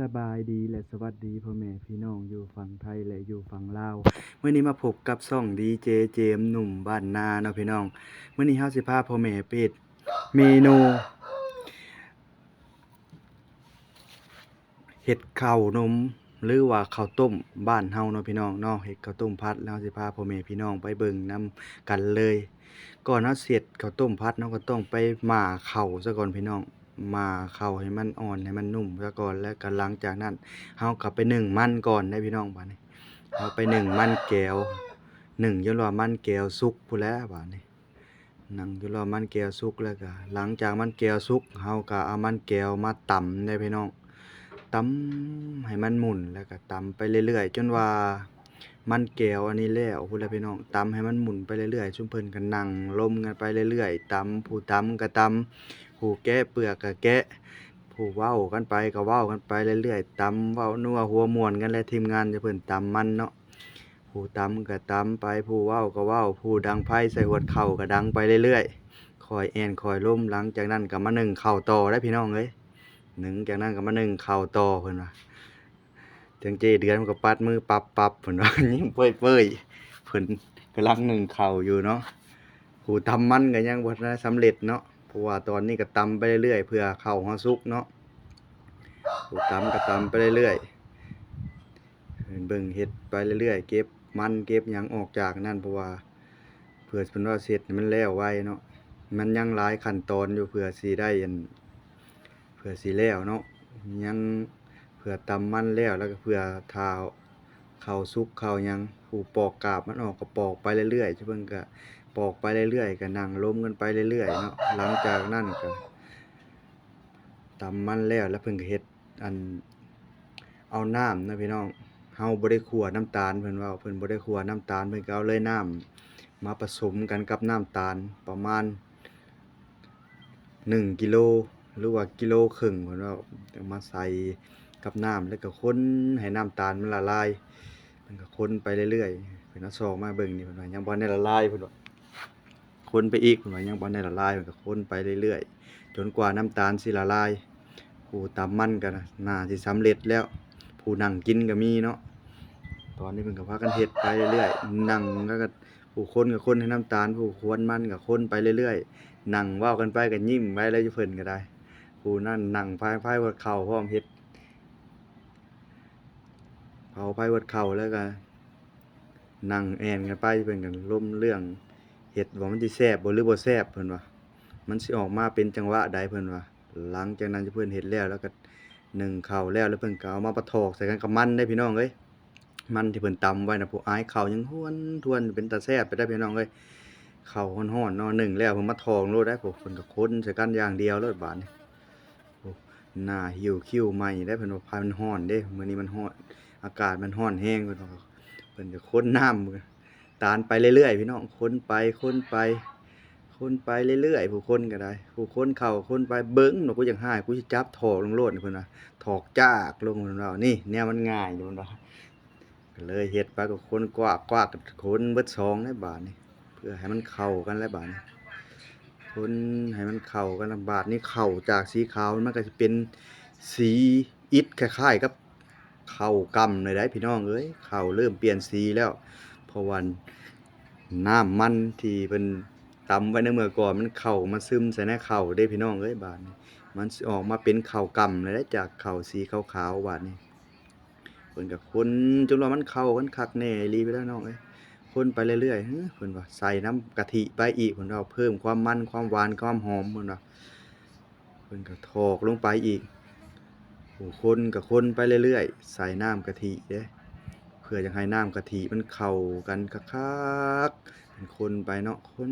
สบายดีและสวัสดีพ่อแม่พี่น้องอยู่ฝั่งไทยและอยู่ฝั่งลาวเมื่อนี้มาพบกับซ่องดีเจเจมหนุ่มบ้านนาเนาะพี่น้องเมื่อนี้เฮาสิพาพ่อแม่ไปเฮ็ดเมนูเฮ็ดข้าวนมหรือว่าข้าวต้มบ้านเฮาเนาะพี่น้องเนาะเฮ็ดข้าวต้มพัดแล้วสิพาพ่อแม่พี่น้องไปเบิ่งนํกันเลย ก่อนเฮาเสร็จข้าวต้มพัดเนาะก็ต้องไปหม่าข้าวซะก่อนพี่น้อง มาเข้าให้มันอ่อนให้มันนุ่มซะก่อนแล้วก็หลังจากนั้นเฮาก็ไปหนึ่งมันก่อนได้พี่น้องบัดนี้เฮาไปหนึ่งมันแก้วหนึ่งจนว่ามันแก้วสุกพู้แล้วบัดนี้นั่งจนว่ามันแก้วสุกแล้วก็หลังจากมันแก้วสุกเฮาก็เอามันแก้วมาตำได้พี่น้องตำให้มันหมุนแล้วก็ตำไปเรื่อยๆ จนว่ามันแก้วอันนี้แล้วพู้แล้วพี่น้องตำให้มันหมุนไปเรื่อยๆชุ่มเพิ่นก็นั่งลมกันไปเรื่อยๆตำผู้ตำก็ตำ ผู้แกะเปลือกก็แกะ ผู้เว้ากันไปก็เว้ากันไปเรื่อยๆตำเว้านัวหัวมวนกันและทีมงานจะเพิ่นตำมันเนาะผู้ตำก็ตำไปผู้เว้าก็เว้าผู้ดังไพ่ใส่หัวเข่าก็ดังไปเรื่อยๆคอยแอนคอยล้มหลังจากนั้นก็มาหนึ่งเข้าต่อได้พี่น้องเอ้ยหนึ่งจากนั้นก็มาหนึ่งเข้าต่อเพิ่นว่าถึงเจเดือนมันก็ปัดมือปับปับเพิ่นว่ายิ้มเป้ยเป้ยๆเพิ่นกำลังหนึ่งเข้าอยู่เนาะผู้ทำมันก็ยังบ่ทันได้สำเร็จเนาะ ราะว่าตอนนี้ก็ตำไปเรื่อยๆเพื่อเข้าวเฮาสุกเนาะถูกตำก็ตำไปเรื่อยๆเบิ่งเฮ็ดไปเรื่อยๆเก็บมันเก็บยังออกจากนั่นเพราะว่าเพื่อเพิ่นว่าเสร็จมันแล้วไวเนาะมันยังหลายขั้นตอนอยู่เพื่อสิได้อันเพื่อสิแล้วเนาะยังเพื่อตำมันแล้วแล้วก็เพื่อทาเข้าวสุกเข้ายังผูปอกกาบมันออกก็ปอกไปเรื่อยๆเพิ่นก็ ปอกไปเรื่อยๆก็นั่งล้มกันไปเรื่อยๆเนาะหลังจากนั้นก็ตำมันแล้วแล้วเพิ่นก็เฮ็ดอันเอาน้ำนะพี่น้องเฮาบ่ได้คั่วน้ำตาลเพิ่นว่าเพิ่นบ่ได้คั่วน้ำตาลเพิ่นก็เอาเลยน้ำมาผสมกันกับน้ำตาลประมาณ1กิโลหรือว่ากิโลครึ่งเพิ่นว่าเอามาใส่กับน้ำแล้วก็คนให้น้ำตาลมันละลายเพิ่นก็คนไปเรื่อยๆเพิ่นเอาซองมาเบิ่งนี่เพิ่นว่ายังบ่ได้ละลายเพิ่นว่า คนไปอีกเพิ่นว่ายังบ่ได้ละลายมันก็คนไปเรื่อยๆ จนกว่าน้ำตาลสิละลายผู้ตำมันก็น่าสิสำเร็จแล้ว ผู้นั่งกินก็มีเนาะตอนนี้เพิ่นก็พากันเฮ็ดไปเรื่อยๆนั่งก็ผู้คนก็คนให้น้ำตาล ผู้ควนมันก็คนไปเรื่อยๆนั่งเว้ากันไปก็ยิ้มไปแล้วอยู่เพิ่นก็ได้ ผู้นั่นนั่งพายพายวัดเข่าพร้อมเฮ็ดเผาพายวัดเข่าแล้วก็นั่งแอนกันไปเพิ่นก็ล้มเรื่อง เฮ็ดว่ามันสิแซ่บบ่หรือบ่แซ่บเพิ่นว่ามันสิออกมาเป็นจังหวะใดเพิ่นว่าหลังจากนั้นเพิ่นเฮ็ดแล้วแล้วก็นึ่งข้าวแล้วแล้วเพิ่นก็เอามาประทอกใส่กันกับมันได้พี่น้องเอ้ยมันที่เพิ่นตำไว้น่ะผู้อายข้าวยังห้วนทวนเป็นตาแซ่บไปได้พี่น้องเอ้ยข้าวฮ้อนๆเนาะนึ่งแล้วเพิ่นมาทองโลดได้พวกเพิ่นก็คนใส่กันอย่างเดียวเลยบาดนี้โอ้หน้าหิวคิ้วใหม่ได้เพิ่นว่าพามันฮ้อนเด้มื้อนี้มันฮ้อนอากาศมันฮ้อนแฮงเพิ่นว่าเพิ่นก็คนน้ำ ตานไปเรื่อยๆพี่น้องคนไปคนไปคนไปเรื่อยๆผู้คนก็ได้ ผู้คนเข้าคนไปเบิ้งหนูกูยากหายกูสิจับถอกลงโลดนี่พิ่นว่าถอกจากลงเพิ่นว่านี่แนวมันง่ายอยู่นว่าก็เลยเฮ็ดไปก็คนกวากกวากับคนเบิดสองในบาดนี้เพื่อให้มันเข้ากันแล้วบาดนี้คนให้มันเข้ากันบาดนี้เข้าจากสีขาวมันก็สิเป็นสีอิฐคล้ายๆกับเข้ากำเลยได้พี่น้องเอ้ยเข้าเริ่มเปลี่ยนสีแล้ว ราะว่าน้ำมันที่เพิ่นตำไว้ในเมื่อก่อนมันเข้ามาซึมใส่ในเข้าวเด้พี่น้องเอ้ยบาดนี้มันออกมาเป็นเข้ากำเลยได้จากเข้าสีขาวๆบาดนี้เพิ่นก็คนจนว่ามันเข้ากันคักแน่อีไปแล้วน้องเอ้ยคนไปเรื่อยๆฮึเพิ่นว่าใส่น้ำกะทิไปอีกเพิ่นว่าเพิ่มความมันความหวานความหอมเพิ่นว่าเพิ่นก็ถอกลงไปอีกโอ้คนก็คนไปเรื่อยๆ ใส่น้ำกะทิเด้ เพื่อจะให้น้ำกะทิมันเข้ากันคักๆคนไปเนาะคน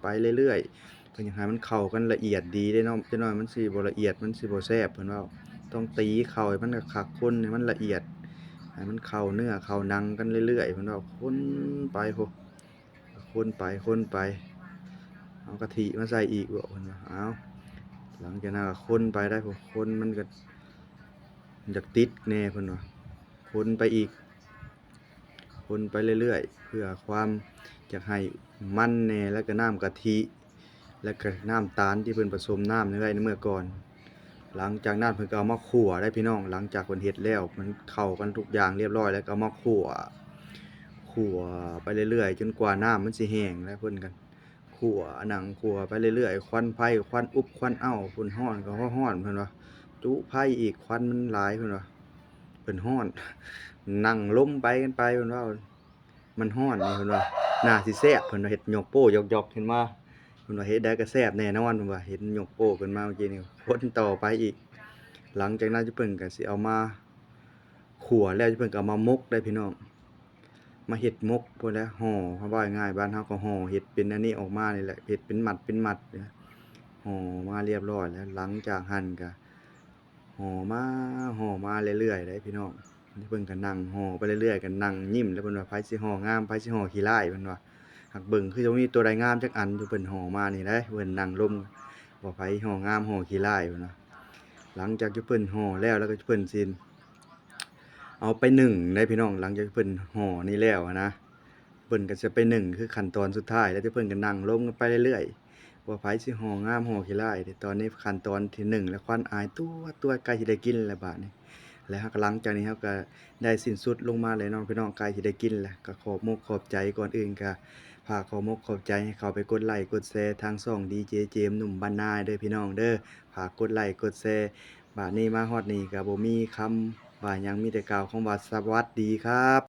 ไปเรื่อยๆเพื่อจะให้มันเข้ากันละเอียดดีได้เนาะจักหน่อยมันสิบ่ละเอียดมันสิบ่แซ่บเพิ่นว่าต้องตีเข้าให้มันคักๆคนให้มันละเอียดให้มันเข้าเนื้อเข้านังกันเรื่อยๆเพิ่นว่าคนไปพุคนไปคนไปเอากะทิมาใส่อีกบ่เพิ่นว่าเอาหลังจากนั้นก็คนไปได้พุคนมันก็อยากติดแน่เพิ่นว่าคนไปอีก คนไปเรื่อยๆ เพื่อความอยากให้มันแน่แล้วก็น้ำกะทิ แล้วก็น้ำตาลที่เพิ่นผสมน้ำไว้ในเมื่อก่อน หลังจากนั้นเพิ่นก็เอามาคั่วได้พี่น้องหลังจากเพิ่นเฮ็ดแล้ว มันเข้ากันทุกอย่างเรียบร้อยแล้วก็เอามาคั่วคั่วไปเรื่อยๆ จนกว่าน้ำมันสิแห้งแล้วเพิ่นก็คั่วหนังคั่วไปเรื่อยๆ ควันไฟควันอุบควันเอ้าเพิ่นร้อนก็ร้อนเพิ่นว่าจุไฟอีกควันมันหลายเพิ่นว่าเพิ่นร้อน นั่งล้มไปกันไปเพิ่นว่า มันร้อนนี่เพิ่นว่าหน่าสิแซ่บเพิ่นว่าเฮ็ดหยกโป้หยอกๆเห็นมาเพิ่นว่าเฮ็ดได้ก็แซ่บแน่นอนเพิ่นว่าเห็นหยกโป้เพิ่นมาเมื่อกี้นี่คนต่อไปอีก หลังจากนั้นจะเพิ่นก็สิเอามาขั่วแล้วจะเพิ่นก็เอามามกได้พี่น้องมาเฮ็ดมกพู้นแล้วห่อเฮาว่าง่ายบ้านเฮาก็ห่อเฮ็ดเป็นอันนี้ออกมานี่แหละเฮ็ดเป็นหมัดเป็นหมัดนะห่อมาเรียบร้อยแล้วหลังจากหั่นก็ห่อมาห่อมาเรื่อยๆได้พี่น้อง เพิ่นก็นั่งห่อไปเรื่อยๆก็นั่งยิ้มแล้วเพิ่นว่าไผสิห่องามไผสิห่อขี้ร้ายเพิ่นว่าหักเบิ่งคือจะมีตัวใดงามจักอันอยู่เพิ่นห่อมานี่เด้เพิ่นนั่งลมว่าไผห่องามห่อขี้ร้ายเพิ่นว่าหลังจากที่เพิ่นห่อแล้วแล้วก็เพิ่นสิเอาไปนึ่งได้พี่น้องหลังจากที่เพิ่นห่อนี่แล้วอะนะเพิ่นก็จะไปนึ่งคือขั้นตอนสุดท้ายแล้วที่เพิ่นก็นั่งลมกันไปเรื่อยๆว่าไผสิห่องามห่อขี้ร้ายตอนนี้ขั้นตอนที่หนึ่งแล้วควันอายตัวตัวใกล้สิได้กินแล้วบาดนี้ แล้วหลังจากนี้เราก็ได้สิ้นสุดลงมาเลยน้องพี่น้องใกล้สิได้กินแหละก็ขอบมกขอบใจก่อนอื่นก็ฝากขอมกขอบใจให้เขาไปกดไลค์กดแชร์ทางส่องดีเจเจมหนุ่มบ้านนาเด้อพี่น้องเด้อฝากกดไลค์กดแชร์บาดนี้มาฮอดนี่ก็บ่มีคำว่ายังมีแต่กล่าวของว่าสวัสดีครับ